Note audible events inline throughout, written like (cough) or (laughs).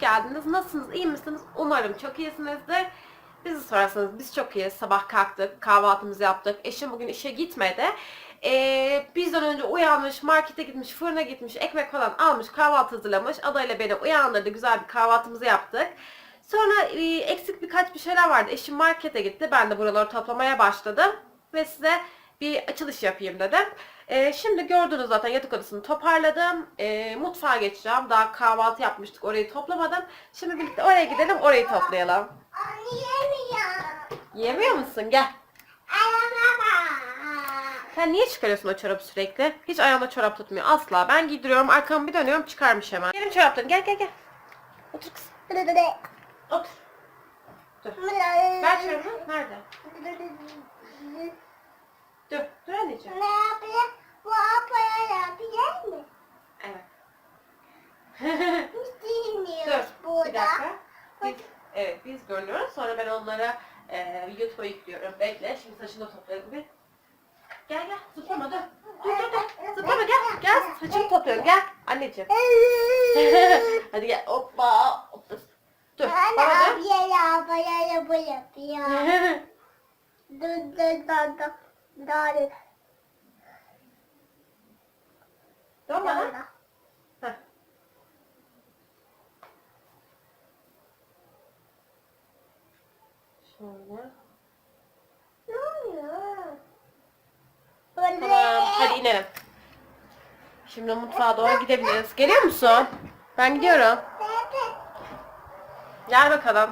geldiniz. Nasılsınız? iyi misiniz? Umarım çok iyisinizdir. Bizi sorarsanız biz çok iyiyiz. Sabah kalktık, kahvaltımızı yaptık. Eşim bugün işe gitmedi. Ee, bizden önce uyanmış, markete gitmiş, fırına gitmiş, ekmek falan almış, kahvaltı hazırlamış. Adayla beni uyandırdı, güzel bir kahvaltımızı yaptık. Sonra e, eksik birkaç bir şeyler vardı. Eşim markete gitti. Ben de buraları toplamaya başladım. Ve size bir açılış yapayım dedim. Ee, şimdi gördünüz zaten yatak odasını toparladım. Ee, mutfağa geçeceğim. Daha kahvaltı yapmıştık. Orayı toplamadım. Şimdi birlikte oraya gidelim. Orayı toplayalım. Yemiyor. Yemiyor musun? Gel. Alamama. Sen niye çıkarıyorsun o çorabı sürekli? Hiç ayağımda çorap tutmuyor. Asla. Ben giydiriyorum. Arkamı bir dönüyorum. Çıkarmış hemen. Benim çoraplarım. Gel gel gel. Otur kızım. Otur. Dur. Ver çorabı. Nerede? Dur. Dur anneciğim. Ne yapıyor? Bu apaya yapıyor mu? Evet. (laughs) Hiç Dur. bilmiyoruz Bir burada. dakika. Biz, evet biz görünüyoruz. Sonra ben onlara e, YouTube'a yüklüyorum. Bekle. Şimdi saçını da toplayalım bir. Gel gel. Zıplama dur. Dur dur dur. Zıplama gel. Gel. Saçını topluyorum. Gel. Anneciğim. (laughs) Hadi gel. Hoppa. Hoppa. Dur. Bana dön. abiye yapıyor, yapıyor. Dur, dur, dur, dur. Dur. Dön bana. Heh. Şöyle. Ne oluyor? Tamam. Hadi inelim. Şimdi mutfağa doğru gidebiliriz. Geliyor musun? Ben gidiyorum. Gel bakalım.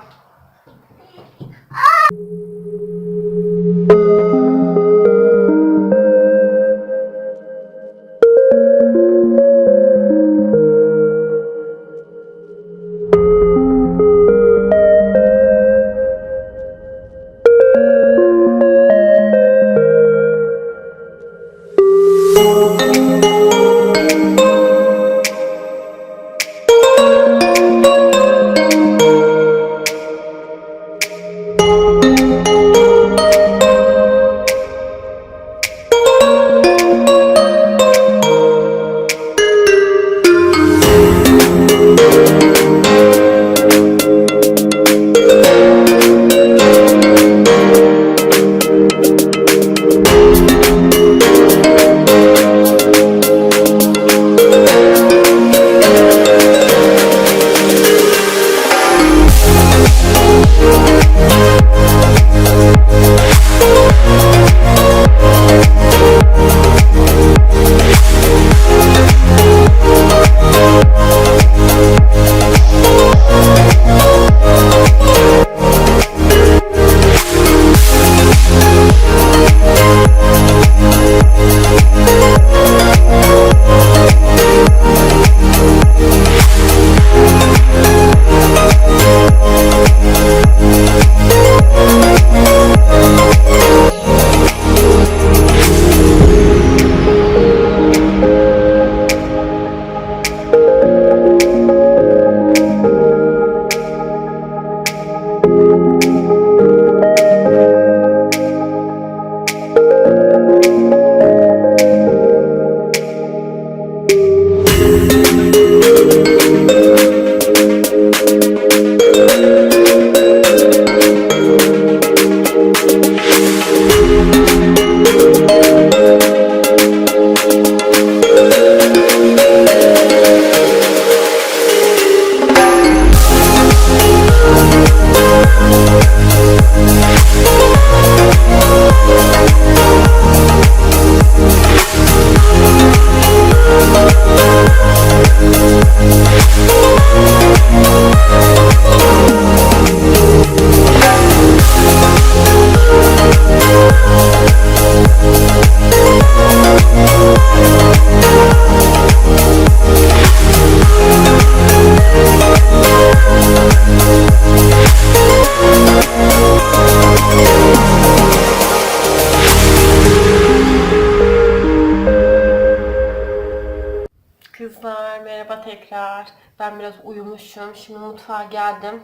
Biraz uyumuşum. Şimdi mutfağa geldim.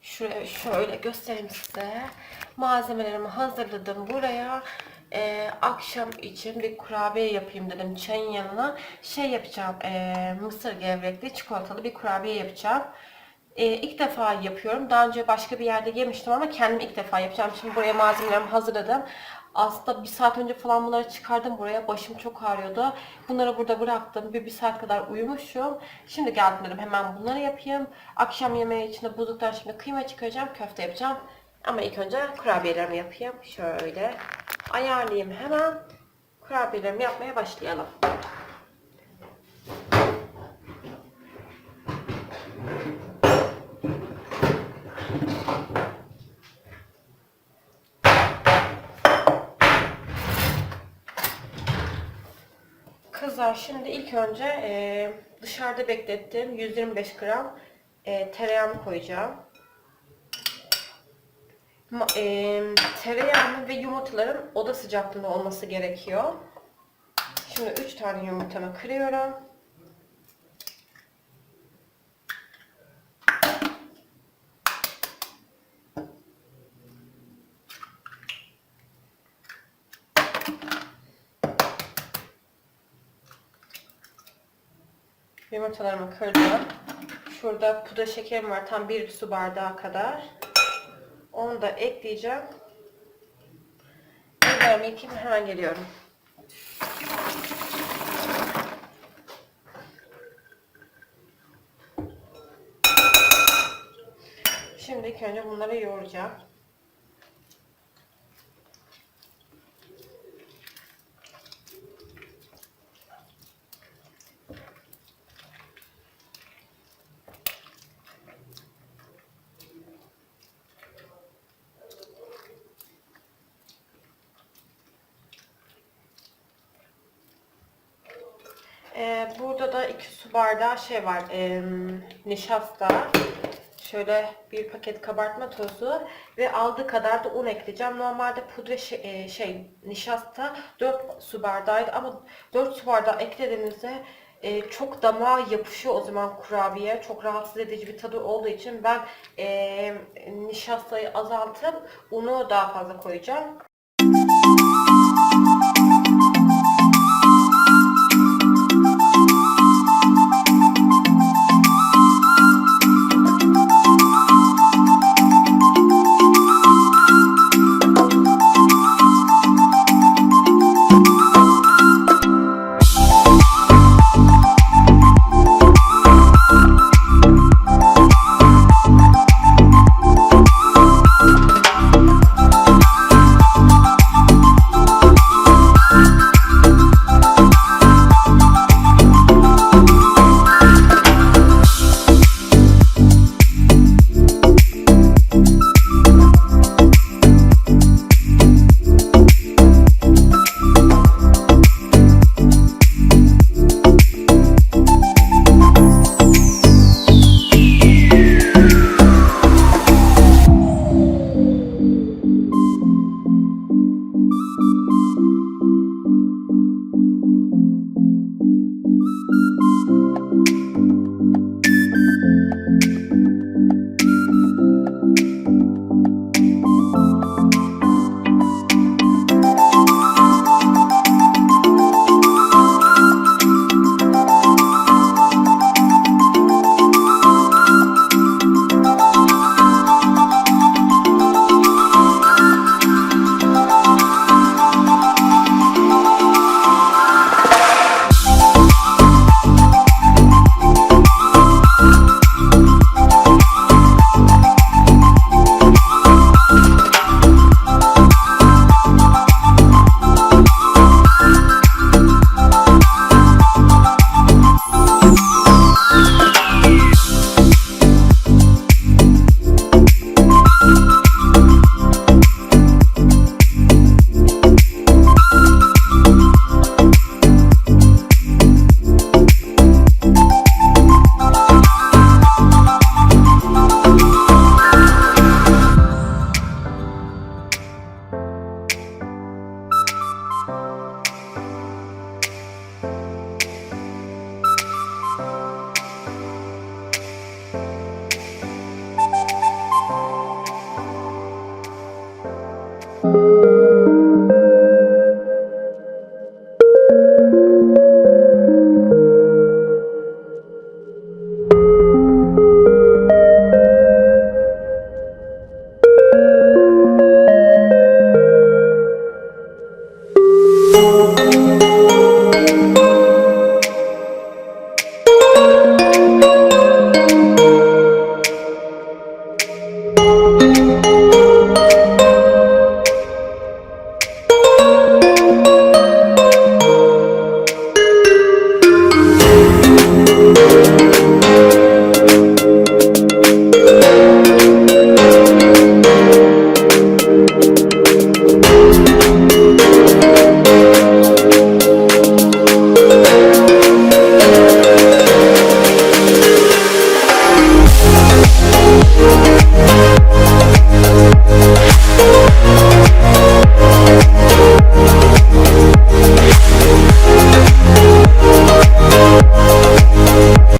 Şuraya şöyle göstereyim size. Malzemelerimi hazırladım buraya. Ee, akşam için bir kurabiye yapayım dedim çayın yanına. Şey yapacağım. ee, mısır gevrekli çikolatalı bir kurabiye yapacağım. Ee, ilk defa yapıyorum. Daha önce başka bir yerde yemiştim ama kendim ilk defa yapacağım. Şimdi buraya malzemelerimi hazırladım. Aslında bir saat önce falan bunları çıkardım buraya. Başım çok ağrıyordu. Bunları burada bıraktım. Bir, bir saat kadar uyumuşum. Şimdi geldim dedim hemen bunları yapayım. Akşam yemeği içinde buzluktan şimdi kıyma çıkaracağım. Köfte yapacağım. Ama ilk önce kurabiyelerimi yapayım. Şöyle ayarlayayım hemen. Kurabiyelerimi yapmaya başlayalım. Kızlar şimdi ilk önce e, dışarıda beklettiğim 125 gram e, tereyağımı koyacağım. Ma, e, tereyağımın ve yumurtaların oda sıcaklığında olması gerekiyor. Şimdi 3 tane yumurtamı kırıyorum. Yumurtalarımı kırdım. Şurada pudra şekerim var. Tam bir su bardağı kadar. Onu da ekleyeceğim. Ellerimi yıkayayım hemen geliyorum. Şimdi ilk önce bunları yoğuracağım. Ee, burada da 2 su bardağı şey var. E, nişasta. Şöyle bir paket kabartma tozu ve aldığı kadar da un ekleyeceğim. Normalde pudra şey, e, şey nişasta 4 su bardağıydı ama 4 su bardağı eklediğinizde e, çok damağa yapışıyor o zaman kurabiye. Çok rahatsız edici bir tadı olduğu için ben e, nişastayı azaltıp unu daha fazla koyacağım.